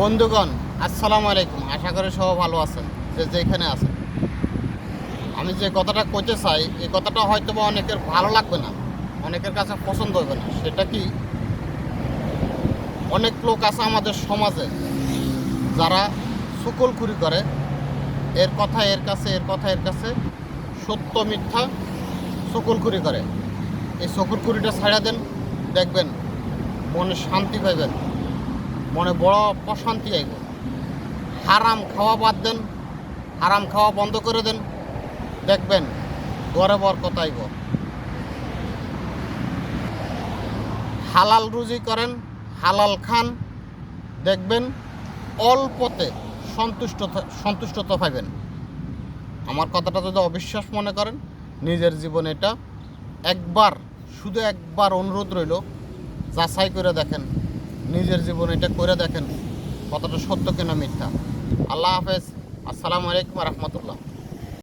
বন্ধুগণ, আসসালামু আলাইকুম। আশা করি সবাই ভালো আছেন, যে যেখানে আছেন। আমি যে কথাটা কইতে চাই, এই কথাটা হয়তো বা অনেকের ভালো লাগবে না, অনেকের কাছে পছন্দ হবে না। সেটা কি? অনেক লোক আছে আমাদের সমাজে যারা সুকলখুরি করে। এর কথা, এর কাছে, এর কথা, এর কাছে সত্য, মিথ্যা সকলখুরি করে। এই সকলখুরিটা ছাড়া দেন, দেখবেন মনে শান্তি পাইবেন। মনে বড় প্রশান্তি আইব হারাম খাওয়া বাদ দেন, হারাম খাওয়া বন্ধ করে দেন। দেখবেন গড়ে বরকত আইব হালাল রুজি করেন, হালাল খান। দেখবেন, অল্পতে সন্তুষ্ট সন্তুষ্টতা পাইবেন আমার কথাটা যদি অবিশ্বাস মনে করেন, নিজের জীবনে এটা একবার, শুধু একবার অনুরোধ রইল, যাচাই করে দেখেন। নিজের জীবন এটা করে দেখেন কতটা সত্য কেন মিথ্যা। আল্লাহ হাফেজ। আসসালামু আলাইকুম রহমতুল্লাহ।